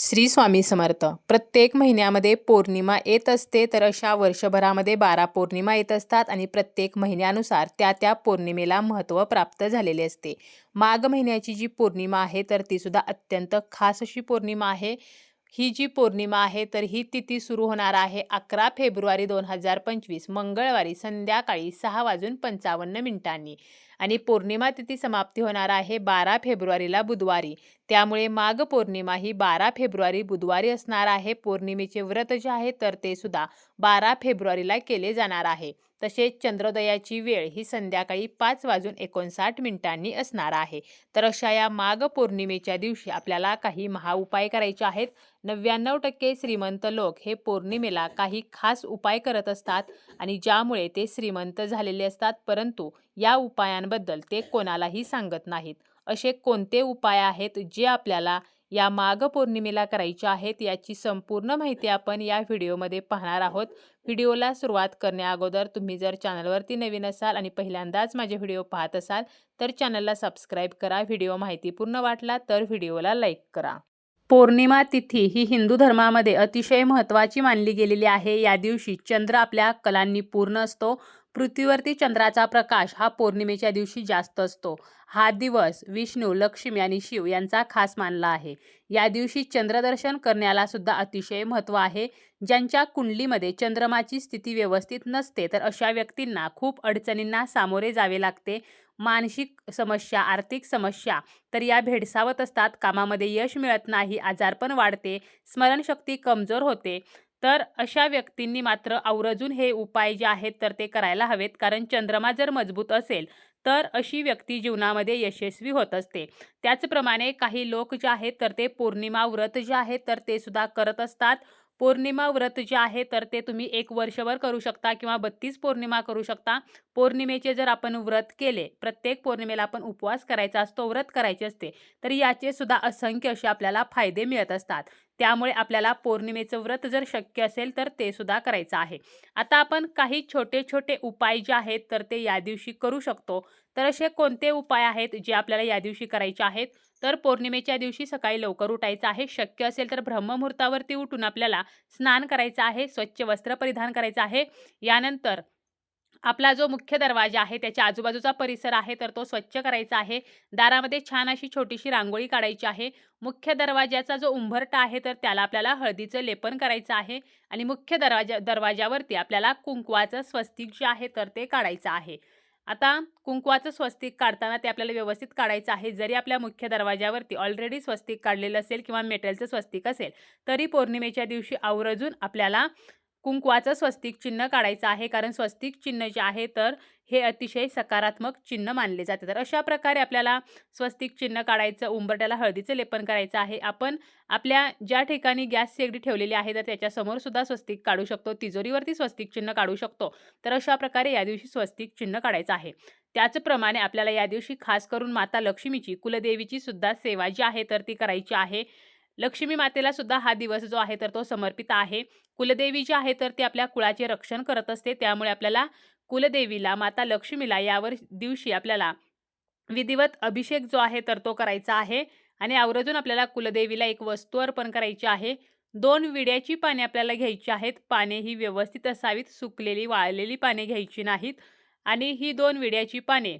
श्री स्वामी समर्थ. प्रत्येक महिन्यामध्ये पौर्णिमा येत असते तर अशा वर्षभरामध्ये बारा पौर्णिमा येत असतात आणि प्रत्येक महिन्यानुसार त्या त्या पौर्णिमेला महत्त्व प्राप्त झालेले असते. माघ महिन्याची जी पौर्णिमा आहे तर तीसुद्धा अत्यंत खास अशी पौर्णिमा आहे. ही जी पौर्णिमा आहे तर ही तिथी सुरू होणार आहे अकरा फेब्रुवारी दोन हजार पंचवीस मंगळवारी संध्याकाळी सहा वाजून पंचावन्न मिनिटांनी. आणि पौर्णिमा तिथी समाप्ती होणार आहे बारा फेब्रुवारीला बुधवारी. त्यामुळे माघ पौर्णिमा ही बारा फेब्रुवारी बुधवारी असणार आहे. पौर्णिमेचे व्रत जे आहे तर ते सुद्धा बारा फेब्रुवारीला केले जाणार आहे. तसेच चंद्रोदयाची वेळ ही संध्याकाळी पाच वाजून एकोणसाठ मिनिटांनी असणार आहे. तर अशा या माघ पौर्णिमेच्या दिवशी आपल्याला काही महाउपाय करायचे आहेत. नव्याण्णव टक्के श्रीमंत लोक हे पौर्णिमेला काही खास उपाय करत असतात आणि ज्यामुळे ते श्रीमंत झालेले असतात. परंतु या उपायांबद्दल ते कोणालाही सांगत नाहीत. असे कोणते उपाय आहेत जे आपल्याला या माघ पौर्णिमेला करायचे आहेत याची संपूर्ण माहिती आपण या व्हिडिओमध्ये पाहणार आहोत. व्हिडिओला सुरुवात करण्याअगोदर तुम्ही जर चॅनलवरती नवीन असाल आणि पहिल्यांदाच माझे व्हिडिओ पाहत असाल तर चॅनलला सबस्क्राईब करा व्हिडिओ माहितीपूर्ण वाटला तर व्हिडिओला लाईक करा. पौर्णिमा तिथी ही हिंदू धर्मामध्ये अतिशय महत्त्वाची मानली गेलेली आहे. या दिवशी चंद्र आपल्या कलांनी पूर्ण असतो. पृथ्वीवरती चंद्राचा प्रकाश हा पौर्णिमेच्या दिवशी जास्त असतो. हा दिवस विष्णू लक्ष्मी आणि शिव यांचा खास मानला आहे. या दिवशी चंद्रदर्शन करण्याला सुद्धा अतिशय महत्त्व आहे. ज्यांच्या कुंडलीमध्ये चंद्रमाची स्थिती व्यवस्थित नसते तर अशा व्यक्तींना खूप अडचणींना सामोरे जावे लागते. मानसिक समस्या आर्थिक समस्या तर या भेडसावत असतात. कामामध्ये यश मिळत नाही आजारपण वाढते स्मरणशक्ती कमजोर होते. तर अशा व्यक्तींनी मात्र आवर्जून हे उपाय जे आहेत तर ते करायला हवेत. कारण चंद्रमा जर मजबूत असेल तर अशी व्यक्ती जीवनामध्ये यशस्वी होत असते. त्याचप्रमाणे काही लोक जे आहेत तर ते पौर्णिमा व्रत जे आहेत तर ते सुद्धा करत असतात. पौर्णिमा व्रत जे आहे तर ते तुम्ही एक वर्षभर करू शकता किंवा बत्तीस पौर्णिमा करू शकता. पौर्णिमेचे जर आपण व्रत केले प्रत्येक पौर्णिमेला आपण उपवास करायचा असतो व्रत करायचे असते तर याचे सुद्धा असंख्य असे आपल्याला फायदे मिळत असतात. त्यामुळे आपल्याला पौर्णिमेचं व्रत जर शक्य असेल तर ते सुद्धा करायचं आहे. आता आपण काही छोटे छोटे उपाय जे आहेत तर ते या दिवशी करू शकतो. तर असे कोणते उपाय आहेत जे आपल्याला या दिवशी करायचे आहेत? तर पौर्णिमेच्या दिवशी सकाळी लवकर उठायचं आहे. शक्य असेल तर ब्रह्ममुहूर्तावरती उठून आपल्याला स्नान करायचं आहे. स्वच्छ वस्त्र परिधान करायचं आहे. यानंतर आपला जो मुख्य दरवाजा आहे त्याच्या आजूबाजूचा परिसर आहे तर तो स्वच्छ करायचा आहे. दारामध्ये छान अशी छोटीशी रांगोळी काढायची आहे. मुख्य दरवाजाचा जो उंबरटा आहे तर त्याला आपल्याला हळदीचं लेपन करायचं आहे आणि मुख्य दरवाजा दरवाजावरती आपल्याला कुंकवाचं स्वस्तिक जे आहे तर ते काढायचं आहे. आता कुंकवाचं स्वस्तिक काढताना ते आपल्याला व्यवस्थित काढायचं आहे. जरी आपल्या मुख्य दरवाजावरती ऑलरेडी स्वस्तिक काढलेलं असेल किंवा मेटलचं स्वस्तिक असेल तरी पौर्णिमेच्या दिवशी आवर्जून आपल्याला कुंकवाचं स्वस्तिक चिन्ह काढायचं आहे. कारण स्वस्तिक चिन्ह जे आहे तर हे अतिशय सकारात्मक चिन्ह मानले जाते. तर अशा प्रकारे आपल्याला स्वस्तिक चिन्ह काढायचं उंबरट्याला हळदीचं लेपन करायचं आहे. आपण आपल्या ज्या ठिकाणी गॅस शेगडी ठेवलेली आहे तर त्याच्यासमोर सुद्धा स्वस्तिक काढू शकतो. तिजोरीवरती स्वस्तिक चिन्ह काढू शकतो. तर अशा प्रकारे या दिवशी स्वस्तिक चिन्ह काढायचं आहे. त्याचप्रमाणे आपल्याला या दिवशी खास करून माता लक्ष्मीची कुलदेवीची सुद्धा सेवा जी आहे तर ती करायची आहे. लक्ष्मी मातेला सुद्धा हा दिवस जो आहे तर तो समर्पित आहे. कुलदेवी जी आहे तर ती आपल्या कुळाचे रक्षण करत असते. त्यामुळे आपल्याला कुलदेवीला माता लक्ष्मीला यावर दिवशी आपल्याला विधिवत अभिषेक जो आहे तर तो करायचा आहे. आणि आवर्जून आपल्याला कुलदेवीला एक वस्तू अर्पण करायची आहे. दोन विड्याची पाने आपल्याला घ्यायची आहेत. पाने ही व्यवस्थित असावीत सुकलेली वाळलेली पाने घ्यायची नाहीत. आणि ही दोन विड्याची पाने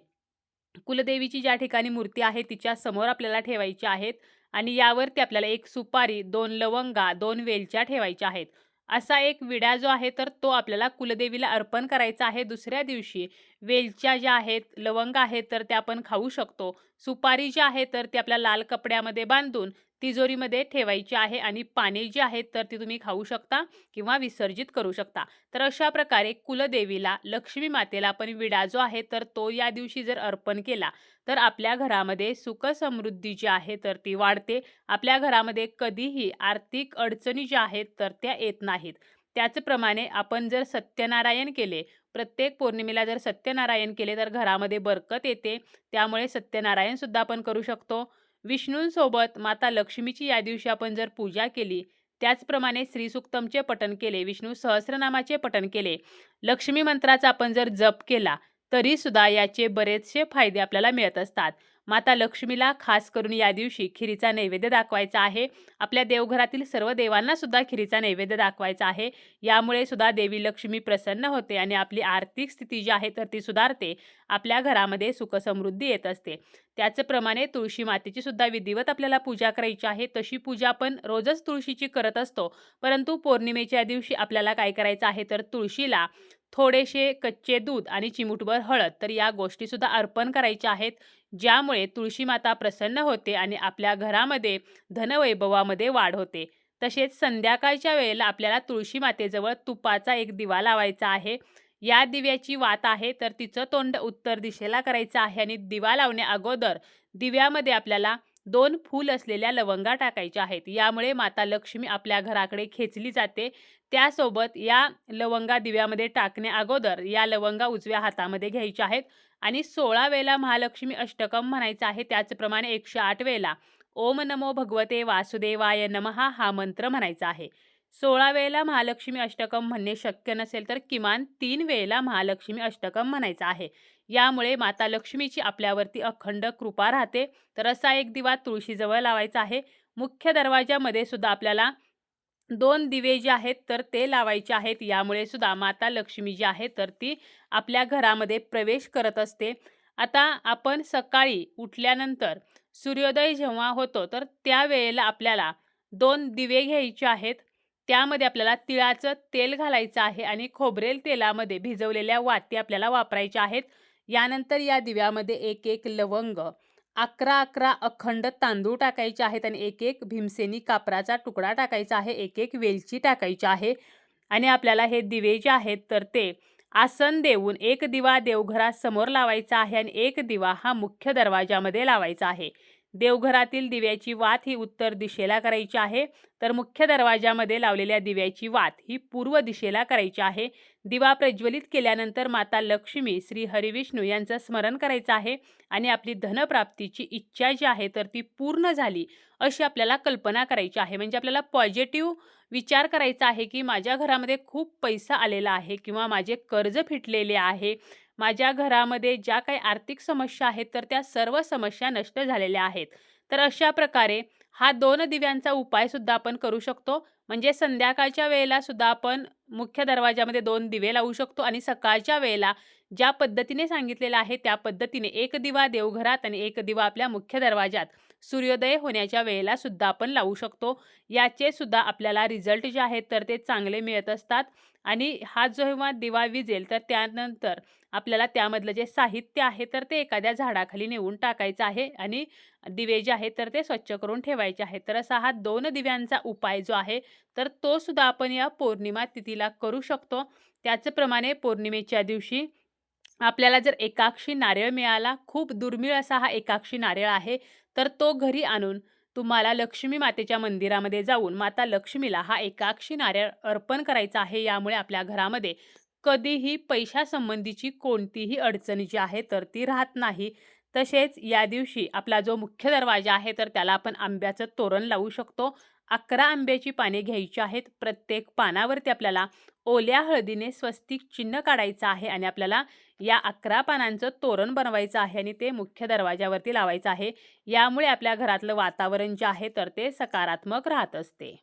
कुलदेवीची ज्या ठिकाणी मूर्ती आहे तिच्या समोर आपल्याला ठेवायची आहेत. आणि यावरती आपल्याला एक सुपारी दोन लवंगा दोन वेलच्या ठेवायच्या आहेत. असा एक विडा जो आहे तर तो आपल्याला कुलदेवीला अर्पण करायचा आहे दुसऱ्या दिवशी. वेलच्या ज्या आहेत लवंग आहेत तर त्या आपण खाऊ शकतो. सुपारी ज्या आहे तर ती आपल्या लाल कपड्यामध्ये बांधून तिजोरीमध्ये ठेवायची आहे आणि पाने जी आहेत तर ती तुम्ही खाऊ शकता किंवा विसर्जित करू शकता. तर अशा प्रकारे कुलदेवीला लक्ष्मी मातेला आपण विडा जो आहे तर तो या दिवशी जर अर्पण केला तर आपल्या घरामध्ये सुखसमृद्धी जी आहे तर ती वाढते. आपल्या घरामध्ये कधीही आर्थिक अडचणी ज्या आहेत तर त्या येत नाहीत. त्याचप्रमाणे आपण जर सत्यनारायण केले प्रत्येक पौर्णिमेला जर सत्यनारायण केले तर घरामध्ये बरकत येते. त्यामुळे सत्यनारायणसुद्धा आपण करू शकतो. विष्णूंसोबत माता लक्ष्मीची या दिवशी आपण जर पूजा केली त्याचप्रमाणे श्रीसुक्तमचे पठन केले विष्णू सहस्रनामाचे पठन केले लक्ष्मी मंत्राचा आपण जर जप केला तरी सुद्धा याचे बरेचसे फायदे आपल्याला मिळत असतात. माता लक्ष्मीला खास करून या दिवशी खिरीचा नैवेद्य दाखवायचा आहे. आपल्या देवघरातील सर्व देवांना सुद्धा खिरीचा नैवेद्य दाखवायचा आहे. यामुळे सुद्धा देवी लक्ष्मी प्रसन्न होते आणि आपली आर्थिक स्थिती जी आहे तर ती सुधारते. आपल्या घरामध्ये सुखसमृद्धी येत असते. त्याचप्रमाणे तुळशी मातेची सुद्धा विधिवत आपल्याला पूजा करायची आहे. तशी पूजा आपण रोजच तुळशीची करत असतो. परंतु पौर्णिमेच्या दिवशी आपल्याला काय करायचं आहे तर तुळशीला थोडेसे कच्चे दूध आणि चिमूटभर हळद तर या गोष्टीसुद्धा अर्पण करायच्या आहेत ज्यामुळे तुळशी माता प्रसन्न होते आणि आपल्या घरामध्ये धनवैभवामध्ये वाढ होते. तसेच संध्याकाळच्या वेळेला आपल्याला तुळशी मातेजवळ तुपाचा एक दिवा लावायचा आहे. या दिव्याची वात आहे तर तिचं तोंड उत्तर दिशेला करायचं आहे आणि दिवा लावण्या अगोदर दिव्यामध्ये आपल्याला दोन फूल असलेल्या लवंगा टाकायच्या आहेत. यामुळे माता लक्ष्मी आपल्या घराकडे खेचली जाते. त्यासोबत या लवंगा दिव्यामध्ये टाकण्या अगोदर या लवंगा उजव्या हातामध्ये घ्यायच्या आहेत आणि सोळा वेळेला महालक्ष्मी अष्टकम म्हणायचं आहे. त्याचप्रमाणे एकशे आठ वेळेला ओम नमो भगवते वासुदेवाय नमहा हा मंत्र म्हणायचा आहे. सोळा वेळेला महालक्ष्मी अष्टकम म्हणणे शक्य नसेल तर किमान तीन वेळेला महालक्ष्मी अष्टकम म्हणायचं आहे. यामुळे माता लक्ष्मीची आपल्यावरती अखंड कृपा राहते. तर असा एक दिवा तुळशीजवळ लावायचा आहे. मुख्य दरवाजामध्ये सुद्धा आपल्याला दोन दिवे जे आहेत तर ते लावायचे आहेत. यामुळे सुद्धा माता लक्ष्मी जी आहे तर ती आपल्या घरामध्ये प्रवेश करत असते. आता आपण सकाळी उठल्यानंतर सूर्योदय जेव्हा होतो तर त्यावेळेला आपल्याला दोन दिवे घ्यायचे आहेत. त्यामध्ये आपल्याला तिळाचं तेल घालायचं आहे आणि खोबरेल तेलामध्ये भिजवलेल्या वाती आपल्याला वापरायच्या आहेत. यानंतर या दिव्यामध्ये एक एक लवंग अकरा अकरा अखंड तांदूळ टाकायचे आहेत आणि एक एक भीमसेनी कापराचा तुकडा टाकायचा आहे. एक एक वेलची टाकायची आहे आणि आपल्याला हे दिवे जे आहेत तर ते आसन देऊन एक दिवा देवघरासमोर लावायचा आहे आणि एक दिवा हा मुख्य दरवाजामध्ये लावायचा आहे. देवघरातील दिव्याची वात ही उत्तर दिशेला करायची आहे. तर मुख्य दरवाजामध्ये लावलेल्या दिव्याची वात ही पूर्व दिशेला करायची आहे. दिवा प्रज्वलित केल्यानंतर माता लक्ष्मी श्री हरिविष्णू यांचं स्मरण करायचं आहे आणि आपली धनप्राप्तीची इच्छा जी आहे तर ती पूर्ण झाली अशी आपल्याला कल्पना करायची आहे. म्हणजे आपल्याला पॉझिटिव्ह विचार करायचा आहे की माझ्या घरामध्ये खूप पैसा आलेला आहे किंवा माझे कर्ज फिटलेले आहे. माझ्या घरामध्ये ज्या काही आर्थिक समस्या आहेत तर त्या सर्व समस्या नष्ट झालेल्या आहेत. तर अशा प्रकारे हा दोन दिव्यांचा उपायसुद्धा आपण करू शकतो. म्हणजे संध्याकाळच्या वेळेला सुद्धा आपण मुख्य दरवाजामध्ये दोन दिवे लावू शकतो आणि सकाळच्या वेळेला ज्या पद्धतीने सांगितलेलं आहे त्या पद्धतीने एक दिवा देवघरात आणि एक दिवा आपल्या मुख्य दरवाजात सूर्योदय होण्याच्या वेळेला सुद्धा आपण लावू शकतो. याचे सुद्धा आपल्याला रिझल्ट जे आहेत तर ते चांगले मिळत असतात. आणि हा जेव्हा दिवा विजेल तर त्यानंतर आपल्याला त्यामधलं जे साहित्य आहे तर ते एखाद्या झाडाखाली नेऊन टाकायचं आहे आणि दिवे जे आहेत तर ते स्वच्छ करून ठेवायचे आहेत. तर असा हा दोन दिव्यांचा उपाय जो आहे तर तो सुद्धा आपण या पौर्णिमा तिथीला करू शकतो. त्याचप्रमाणे पौर्णिमेच्या दिवशी आपल्याला जर एकाक्षी नारळ मिळाला खूप दुर्मिळ असा हा एकाक्षी नारळ आहे तर तो घरी आणून तुम्हाला लक्ष्मी मातेच्या मंदिरामध्ये जाऊन माता लक्ष्मीला हा एकाक्षी नारळ अर्पण करायचा आहे. यामुळे आपल्या घरामध्ये कधीही पैशासंबंधीची कोणतीही अडचणी जी आहे तर ती राहत नाही. तसेच या दिवशी आपला जो मुख्य दरवाजा आहे तर त्याला आपण आंब्याचं तोरण लावू शकतो. अकरा आंब्याची पाने घ्यायची आहेत. प्रत्येक पानावरती आपल्याला ओल्या हळदीने स्वस्तिक चिन्ह काढायचं आहे आणि आपल्याला या अकरा पानांचं तोरण बनवायचं आहे आणि ते मुख्य दरवाजावरती लावायचं आहे. यामुळे आपल्या घरातलं वातावरण जे आहे तर ते सकारात्मक राहत असते.